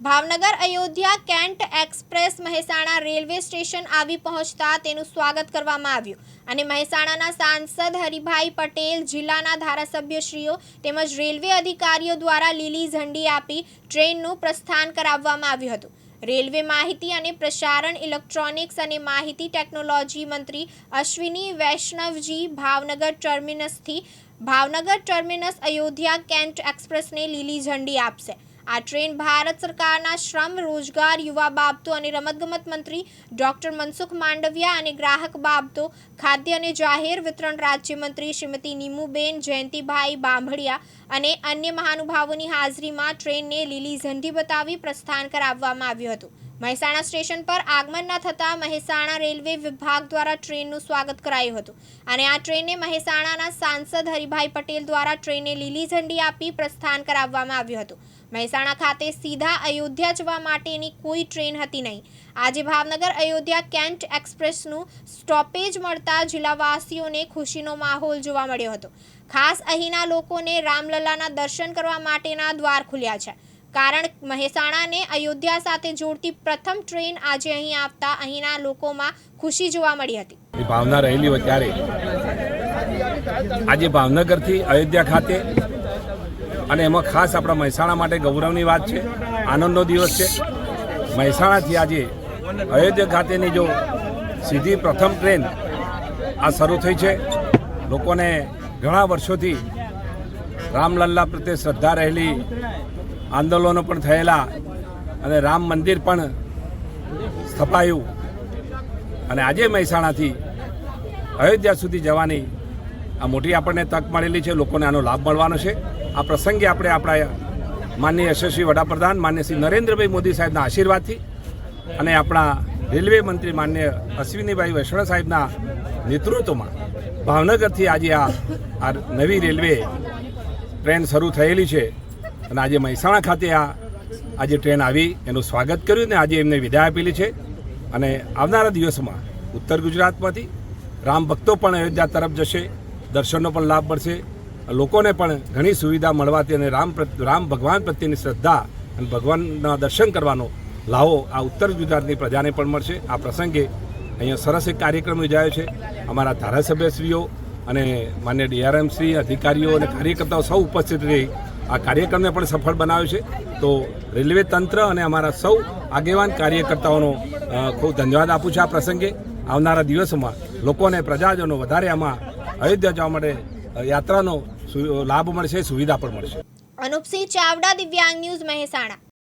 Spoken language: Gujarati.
Bhavnagar, Ayodhya, cantt express, Mehsana railway station આવી પહોંચતા તેનું સ્વાગત કરવામાં આવ્યું અને મહેસાણાના સાંસદ હરિભાઈ પટેલ, જિલ્લાના ધારાસભ્યશ્રીઓ તેમજ રેલવે અધિકારીઓ દ્વારા લીલી ઝંડી આપી ટ્રેનનું પ્રસ્થાન કરાવવામાં આવ્યું હતું. રેલવે માહિતી અને પ્રસારણ ઇલેક્ટ્રોનિક્સ અને માહિતી ટેકનોલોજી મંત્રી અશ્વિની વૈષ્ણવજી ભાવનગર ટર્મિનસથી ભાવનગર ટર્મિનસ અયોધ્યા કેન્ટ એક્સપ્રેસને લીલી ઝંડી આપશે. આ ટ્રેન ભારત સરકારના શ્રમ, રોજગાર, યુવા બાબતો અને રમતગમત મંત્રી ડોક્ટર મનસુખ માંડવિયા અને ગ્રાહક બાબતો, ખાદ્ય અને જાહેર વિતરણ રાજ્યમંત્રી શ્રીમતી નીમુબેન જયંતિભાઈ બાંભળિયા અને અન્ય મહાનુભાવોની હાજરીમાં ટ્રેનને લીલી ઝંડી બતાવી પ્રસ્થાન કરાવવામાં આવ્યું હતું. મહેસાણા સ્ટેશન પર આગમન ન થતાં મહેસાણા રેલવે વિભાગ દ્વારા ટ્રેનનું સ્વાગત કરાયું હતું અને આ ટ્રેનને મહેસાણાના સાંસદ હરિભાઈ પટેલ દ્વારા ટ્રેનને લીલી ઝંડી આપી પ્રસ્થાન કરાવવામાં આવ્યું હતું. મહેસાણા ખાતે સીધા અયોધ્યા જવા માટેની કોઈ ટ્રેન હતી નહીં. આજે ભાવનગર અયોધ્યા કેન્ટ એક્સપ્રેસનું સ્ટોપેજ મળતા જિલ્લાવાસીઓને ખુશીનો માહોલ જોવા મળ્યો હતો. ખાસ અહીંના લોકોને રામલલ્લાના દર્શન કરવા માટેના દ્વાર ખુલ્યા છે. કારણ મહેસાણાને અયોધ્યા સાથે જોડતી પ્રથમ ટ્રેન આજે અહીં આવતા અહીંના લોકોમાં ખુશી જોવા મળી હતી. ભાવના રહેલી હોય ત્યારે. આજે ભાવનગરથી અયોધ્યા ખાતે અને એમાં ખાસ આપણા મહેસાણા માટે ગૌરવની વાત છે. આનંદનો દિવસ છે. મહેસાણાથી આજે અયોધ્યા ખાતેની જો સીધી પ્રથમ ટ્રેન આ શરૂ થઈ છે. લોકોને ઘણા વર્ષોથી રામલલ્લા પ્રત્યે શ્રદ્ધા રહેલી આંદોલનો પણ થયેલા અને રામ મંદિર પણ સ્થપાયું. અને આજે મહેસાણાથી અયોધ્યા સુધી જવાની આ મોટી આપણને તક મળેલી છે. લોકોને આનો લાભ મળવાનો છે. આ પ્રસંગે આપણે આપણા માનનીય યશસ્વી વડાપ્રધાન માન્ય શ્રી નરેન્દ્રભાઈ મોદી સાહેબના આશીર્વાદથી અને આપણા રેલવે મંત્રી માન્ય અશ્વિનીભાઈ વૈષ્ણવ સાહેબના નેતૃત્વમાં ભાવનગરથી આજે આ આ નવી રેલવે ટ્રેન શરૂ થયેલી છે. અને આજે મહેસાણા ખાતે આ આજે ટ્રેન આવી. એનું સ્વાગત કર્યું ને આજે એમને વિદાય આપેલી છે. અને આવનારા દિવસોમાં ઉત્તર ગુજરાતમાંથી રામ ભક્તો પણ અયોધ્યા તરફ જશે. દર્શનનો પણ લાભ મળશે. લોકોને પણ ઘણી સુવિધા મળવાથી અને રામ રામ ભગવાન પ્રત્યેની શ્રદ્ધા અને ભગવાનના દર્શન કરવાનો લાવો આ ઉત્તર ગુજરાતની પ્રજાને પણ મળશે. આ પ્રસંગે અહીંયા સરસ એક કાર્યક્રમ યોજાયો છે. અમારા ધારાસભ્યશ્રીઓ અને માન્ય ડીઆરએમસી અધિકારીઓ અને કાર્યકર્તાઓ સૌ ઉપસ્થિત રહી આ કાર્યક્રમને પણ સફળ બનાવ્યો છે. તો રેલવે તંત્ર અને અમારા સૌ આગેવાન કાર્યકર્તાઓનો ખૂબ ધન્યવાદ આપું છું આ પ્રસંગે. આવનારા દિવસોમાં લોકોને, પ્રજાજનો વધારે આમાં અયોધ્યા જવા માટે યાત્રાનો લાભ મળશે સુવિધા પણ મળશે. અનુપસિંહ ચાવડા દિવ્યાંગ ન્યૂઝ મહેસાણા.